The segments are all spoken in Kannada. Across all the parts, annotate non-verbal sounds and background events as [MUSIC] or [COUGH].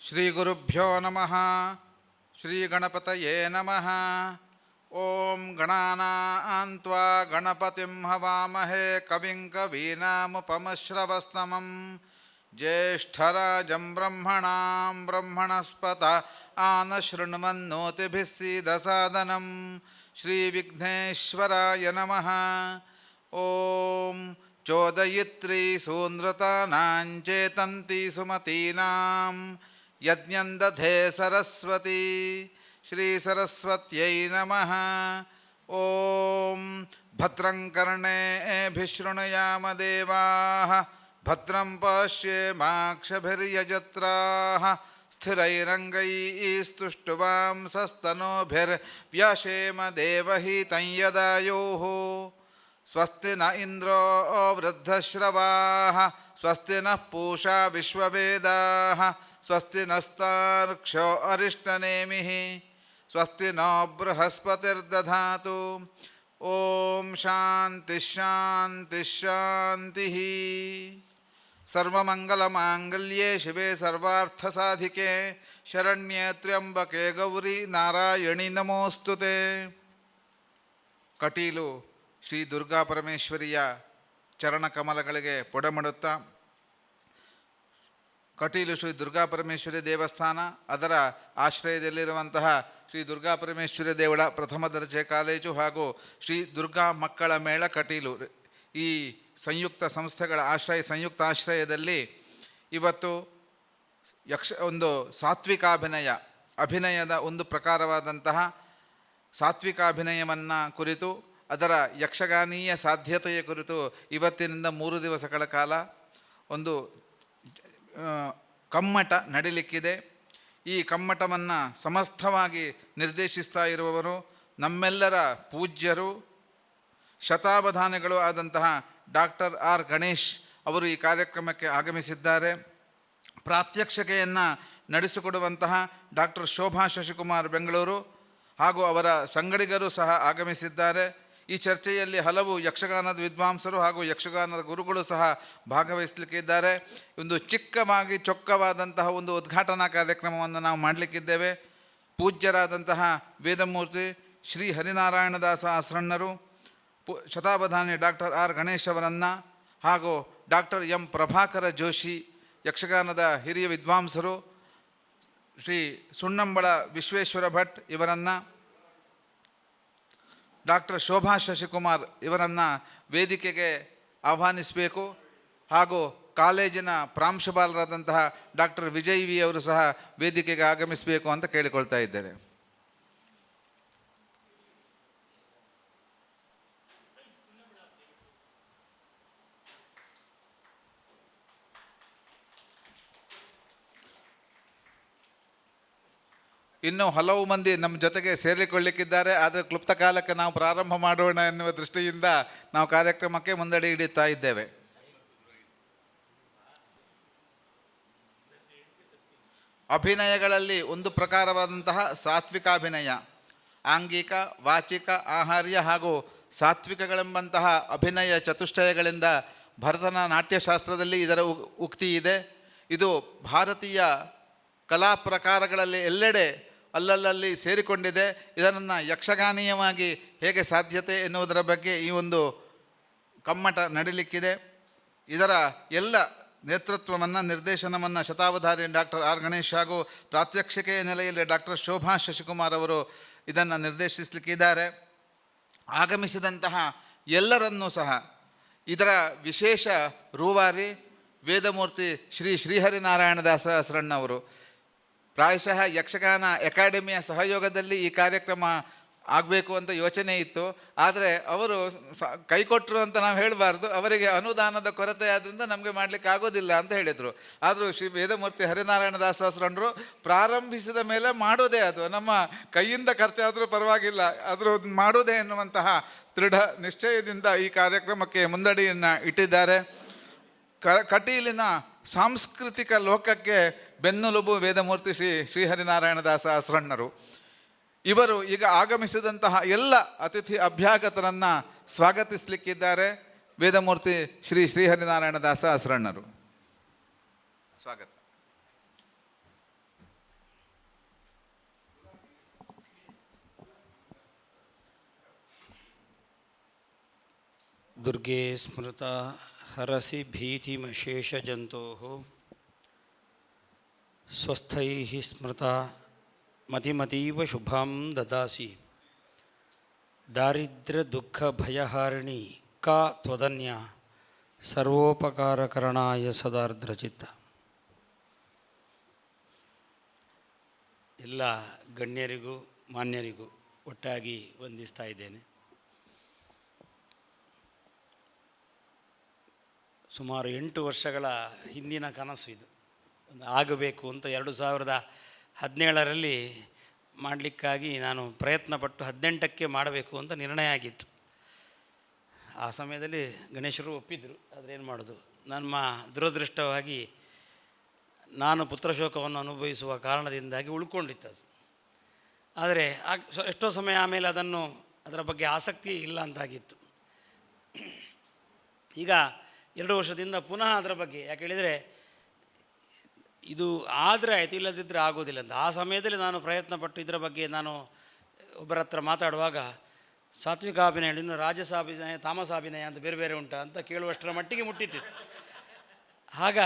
శ్రీగురుభ్యో నమ శ్రీగణపతయే నమ ఓం గణానాన్వా గణపతిం హవామహే కవిం కవీనాముపమశ్రవస్తమం ज्येष्ठराजं ब्रह्मणां ब्रह्मणस्पत आनशृण्वन्नोतिभिस्सीदसादनं श्रीविघ्नेश्वराय नमः ॐ चोदयित्री सूनृतानां चेतन्ती सुमतीनां यज्ञं दधे सरस्वती श्रीसरस्वत्यै नमः। ॐ भद्रं कर्णेभिशृणुयाम देवाः, भद्रं पश्येमाक्षभिर्यजत्राः स्थिरैरङ्गैस्तुष्टुवां सस्तनोभिर्व्यशेम देवहितं यदायोः। स्वस्ति न इन्द्रो वृद्धश्रवाः, स्वस्ति नः पूषा विश्ववेदाः स्वस्ति नस्तार्क्ष्यो अरिष्टनेमिः स्वस्ति नो बृहस्पतिर्दधातु ॐ शान्तिश्शान्तिश्शान्तिः सर्वमङ्गलमाङ्गल्ये शिवे सर्वार्थसाधिके शरण्ये त्र्यम्बके गौरी नारायणि नमोऽस्तु ते ಕಟೀಲು ಶ್ರೀ ದುರ್ಗಾ ಪರಮೇಶ್ವರಿಯ ಚರಣಕಮಲಗಳಿಗೆ ಪೊಡಮಡುತ್ತಾ ಕಟೀಲು ಶ್ರೀ ದುರ್ಗಾಪರಮೇಶ್ವರಿ ದೇವಸ್ಥಾನ, ಅದರ ಆಶ್ರಯದಲ್ಲಿರುವಂತಹ ಶ್ರೀ ದುರ್ಗಾಪರಮೇಶ್ವರಿ ದೇವಳ ಪ್ರಥಮ ದರ್ಜೆ ಕಾಲೇಜು ಹಾಗೂ ಶ್ರೀ ದುರ್ಗಾ ಮಕ್ಕಳ ಮೇಳ ಕಟೀಲು. ಈ ಸಂಯುಕ್ತ ಸಂಸ್ಥೆಗಳ ಆಶ್ರಯ ಸಂಯುಕ್ತ ಆಶ್ರಯದಲ್ಲಿ ಇವತ್ತು ಯಕ್ಷ, ಒಂದು ಸಾತ್ವಿಕಾಭಿನಯ, ಅಭಿನಯದ ಒಂದು ಪ್ರಕಾರವಾದಂತಹ ಸಾತ್ವಿಕಾಭಿನಯವನ್ನು ಕುರಿತು, ಅದರ ಯಕ್ಷಗಾನೀಯ ಸಾಧ್ಯತೆಯ ಕುರಿತು ಇವತ್ತಿನಿಂದ ಮೂರು ದಿವಸಗಳ ಕಾಲ ಒಂದು ಕಮ್ಮಟ ನಡೀಲಿಕ್ಕಿದೆ. ಈ ಕಮ್ಮಟವನ್ನು ಸಮರ್ಥವಾಗಿ ನಿರ್ದೇಶಿಸ್ತಾ ಇರುವವರು ನಮ್ಮೆಲ್ಲರ ಪೂಜ್ಯರು, ಶತಾವಧಾನಿಗಳು ಆದಂತಹ ಡಾಕ್ಟರ್ ಆರ್ ಗಣೇಶ್ ಅವರು ಈ ಕಾರ್ಯಕ್ರಮಕ್ಕೆ ಆಗಮಿಸಿದ್ದಾರೆ. ಪ್ರಾತ್ಯಕ್ಷಿಕೆಯನ್ನು ನಡೆಸಿಕೊಡುವಂತಹ ಡಾಕ್ಟರ್ ಶೋಭಾ ಶಶಿಕುಮಾರ್ ಬೆಂಗಳೂರು ಹಾಗೂ ಅವರ ಸಂಗಡಿಗರು ಸಹ ಆಗಮಿಸಿದ್ದಾರೆ. ಈ ಚರ್ಚೆಯಲ್ಲಿ ಹಲವು ಯಕ್ಷಗಾನದ ವಿದ್ವಾಂಸರು ಹಾಗೂ ಯಕ್ಷಗಾನದ ಗುರುಗಳು ಸಹ ಭಾಗವಹಿಸಲಿಕ್ಕಿದ್ದಾರೆ ಒಂದು ಚಿಕ್ಕವಾಗಿ ಚೊಕ್ಕವಾದಂತಹ ಒಂದು ಉದ್ಘಾಟನಾ ಕಾರ್ಯಕ್ರಮವನ್ನು ನಾವು ಮಾಡಲಿಕ್ಕಿದ್ದೇವೆ. ಪೂಜ್ಯರಾದಂತಹ ವೇದಮೂರ್ತಿ ಶ್ರೀ ಹರಿನಾರಾಯಣದಾಸ ಆಸರಣ್ಣರು, ಪು, ಶತಾವಧಾನಿ ಡಾಕ್ಟರ್ ಆರ್ ಗಣೇಶ್ ಅವರನ್ನು ಹಾಗೂ ಡಾಕ್ಟರ್ ಎಂ ಪ್ರಭಾಕರ ಜೋಶಿ, ಯಕ್ಷಗಾನದ ಹಿರಿಯ ವಿದ್ವಾಂಸರು ಶ್ರೀ ಸುಣ್ಣಂಬಳ ವಿಶ್ವೇಶ್ವರ ಭಟ್ ಇವರನ್ನು ಡಾಕ್ಟರ್ ಶೋಭಾ ಶಶಿಕುಮಾರ್ ಇವರನ್ನು ವೇದಿಕೆಗೆ ಆಹ್ವಾನಿಸಬೇಕು. ಹಾಗೂ ಕಾಲೇಜಿನ ಪ್ರಾಂಶುಪಾಲರಾದಂತಹ ಡಾಕ್ಟರ್ ವಿಜಯ್ ವಿ ಅವರು ಸಹ ವೇದಿಕೆಗೆ ಆಗಮಿಸಬೇಕು ಅಂತ ಕೇಳಿಕೊಳ್ತಾ ಇದ್ದೇನೆ. ಇನ್ನು ಹಲವು ಮಂದಿ ನಮ್ಮ ಜೊತೆಗೆ ಸೇರಿಕೊಳ್ಳಿಕ್ಕಿದ್ದಾರೆ. ಆದರೆ ಕ್ಲುಪ್ತ ಕಾಲಕ್ಕೆ ನಾವು ಪ್ರಾರಂಭ ಮಾಡೋಣ ಎನ್ನುವ ದೃಷ್ಟಿಯಿಂದ ನಾವು ಕಾರ್ಯಕ್ರಮಕ್ಕೆ ಮುಂದಡಿ ಹಿಡಿಯುತ್ತಾ ಇದ್ದೇವೆ. ಅಭಿನಯಗಳಲ್ಲಿ ಒಂದು ಪ್ರಕಾರವಾದಂತಹ ಸಾತ್ವಿಕಾಭಿನಯ, ಆಂಗಿಕ, ವಾಚಿಕ, ಆಹಾರ್ಯ ಹಾಗೂ ಸಾತ್ವಿಕಗಳೆಂಬಂತಹ ಅಭಿನಯ ಚತುಷ್ಟಯಗಳಿಂದ ಭರತನ ನಾಟ್ಯಶಾಸ್ತ್ರದಲ್ಲಿ ಇದರ ಉಕ್ತಿ ಇದೆ. ಇದು ಭಾರತೀಯ ಕಲಾ ಪ್ರಕಾರಗಳಲ್ಲಿ ಎಲ್ಲೆಡೆ ಅಲ್ಲಲ್ಲಲ್ಲಿ ಸೇರಿಕೊಂಡಿದೆ. ಇದನ್ನು ಯಕ್ಷಗಾನೀಯವಾಗಿ ಹೇಗೆ ಸಾಧ್ಯತೆ ಎನ್ನುವುದರ ಬಗ್ಗೆ ಈ ಒಂದು ಕಮ್ಮಟ ನಡೀಲಿಕ್ಕಿದೆ. ಇದರ ಎಲ್ಲ ನೇತೃತ್ವವನ್ನು, ನಿರ್ದೇಶನವನ್ನು ಶತಾವಧಾರಿ ಡಾಕ್ಟರ್ ಆರ್. ಗಣೇಶ್ ಹಾಗೂ ಪ್ರಾತ್ಯಕ್ಷಿಕೆಯ ನೆಲೆಯಲ್ಲಿ ಡಾಕ್ಟರ್ ಶೋಭಾ ಶಶಿಕುಮಾರ್ ಅವರು ಇದನ್ನು ನಿರ್ದೇಶಿಸಲಿಕ್ಕಿದ್ದಾರೆ. ಆಗಮಿಸಿದಂತಹ ಎಲ್ಲರನ್ನೂ ಸಹ ಇದರ ವಿಶೇಷ ರೂವಾರಿ ವೇದಮೂರ್ತಿ ಶ್ರೀ ಶ್ರೀಹರಿನಾರಾಯಣದಾಸ ಹಸರಣ್ಣವರು ಪ್ರಾಯಶಃ ಯಕ್ಷಗಾನ ಅಕಾಡೆಮಿಯ ಸಹಯೋಗದಲ್ಲಿ ಈ ಕಾರ್ಯಕ್ರಮ ಆಗಬೇಕು ಅಂತ ಯೋಚನೆ ಇತ್ತು. ಆದರೆ ಅವರು ಸ ಕೈಕೊಟ್ಟರು ಅಂತ ನಾವು ಹೇಳಬಾರ್ದು. ಅವರಿಗೆ ಅನುದಾನದ ಕೊರತೆ ಆದ್ದರಿಂದ ನಮಗೆ ಮಾಡಲಿಕ್ಕೆ ಆಗೋದಿಲ್ಲ ಅಂತ ಹೇಳಿದರು. ಆದರೂ ಶ್ರೀ ವೇದಮೂರ್ತಿ ಹರಿನಾರಾಯಣ ದಾಸರಣ್ಣರು ಪ್ರಾರಂಭಿಸಿದ ಮೇಲೆ ಮಾಡೋದೇ ಅದು. ನಮ್ಮ ಕೈಯಿಂದ ಖರ್ಚಾದರೂ ಪರವಾಗಿಲ್ಲ. ಆದರೂ ಮಾಡೋದೇ ಎನ್ನುವಂತಹ ದೃಢ ನಿಶ್ಚಯದಿಂದ ಈ ಕಾರ್ಯಕ್ರಮಕ್ಕೆ ಮುಂದಡಿಯನ್ನು ಇಟ್ಟಿದ್ದಾರೆ. ಕ ಕಟೀಲಿನ ಸಾಂಸ್ಕೃತಿಕ ಲೋಕಕ್ಕೆ ಬೆನ್ನುಲುಬು ವೇದಮೂರ್ತಿ ಶ್ರೀ ಶ್ರೀಹರಿನಾರಾಯಣದಾಸ ಅಸ್ರಣ್ಣರು ಇವರು ಈಗ ಆಗಮಿಸಿದಂತಹ ಎಲ್ಲ ಅತಿಥಿ ಅಭ್ಯಾಗತರನ್ನು ಸ್ವಾಗತಿಸಲಿಕ್ಕಿದ್ದಾರೆ. ವೇದಮೂರ್ತಿ ಶ್ರೀ ಶ್ರೀಹರಿನಾರಾಯಣದಾಸ ಅಸ್ರಣ್ಣರು ಸ್ವಾಗತ. ದುರ್ಗೆ ಸ್ಮೃತ ಹರಸಿ ಭೀತಿಮಶೇಷಜಂತೋ ಸ್ವಸ್ಥೈ ಸ್ಮೃತ ಮತಿಮತೀವ ಶುಭಾಂ ದದಾಸಿ. ದಾರಿದ್ರ್ಯದುಃಖಭಯಹಾರಿಣಿ ಕಾ ತ್ವದನ್ಯ ಸರ್ವೋಪಕಾರಕರಣಾಯ ಸದಾರ್ದ್ರಚಿತ್ತ. ಎಲ್ಲ ಗಣ್ಯರಿಗೂ ಮಾನ್ಯರಿಗೂ ಒಟ್ಟಾಗಿ ವಂದಿಸ್ತಾ ಇದ್ದೇನೆ. ಸುಮಾರು ಎಂಟು ವರ್ಷಗಳ ಹಿಂದಿನ ಕನಸು ಇದು. ಆಗಬೇಕು ಅಂತ ಎರಡು ಸಾವಿರದ ಹದಿನೇಳರಲ್ಲಿ ಮಾಡಲಿಕ್ಕಾಗಿ ನಾನು ಪ್ರಯತ್ನಪಟ್ಟು ಹದಿನೆಂಟಕ್ಕೆ ಮಾಡಬೇಕು ಅಂತ ನಿರ್ಣಯ ಆಗಿತ್ತು. ಆ ಸಮಯದಲ್ಲಿ ಗಣೇಶರು ಒಪ್ಪಿದ್ರು, ಆದರೆ ಏನು ಮಾಡೋದು? ನಮ್ಮ ದುರದೃಷ್ಟವಾಗಿ ನಾನು ಪುತ್ರಶೋಕವನ್ನು ಅನುಭವಿಸುವ ಕಾರಣದಿಂದಾಗಿ ಉಳ್ಕೊಂಡಿತ್ತು ಅದು. ಆದರೆ ಎಷ್ಟೋ ಸಮಯ ಆಮೇಲೆ ಅದನ್ನು ಅದರ ಬಗ್ಗೆ ಆಸಕ್ತಿ ಇಲ್ಲ ಅಂತಾಗಿತ್ತು. ಈಗ ಎರಡು ವರ್ಷದಿಂದ ಪುನಃ ಅದರ ಬಗ್ಗೆ, ಯಾಕೆ ಹೇಳಿದರೆ ಇದು ಆದರೆ ಆಯಿತು ಇಲ್ಲದಿದ್ದರೆ ಆಗೋದಿಲ್ಲ ಅಂತ. ಆ ಸಮಯದಲ್ಲಿ ನಾನು ಪ್ರಯತ್ನಪಟ್ಟು ಇದರ ಬಗ್ಗೆ ನಾನು ಒಬ್ಬರ ಹತ್ರ ಮಾತಾಡುವಾಗ ಸಾತ್ವಿಕಾಭಿನಯ ಇನ್ನು ರಾಜಸಾಭಿನಯ ತಾಮಸಾಭಿನಯ ಅಂತ ಬೇರೆ ಬೇರೆ ಉಂಟ ಅಂತ ಕೇಳುವಷ್ಟರ ಮಟ್ಟಿಗೆ ಮುಟ್ಟಿತ್ತಿತ್ತು ಆಗ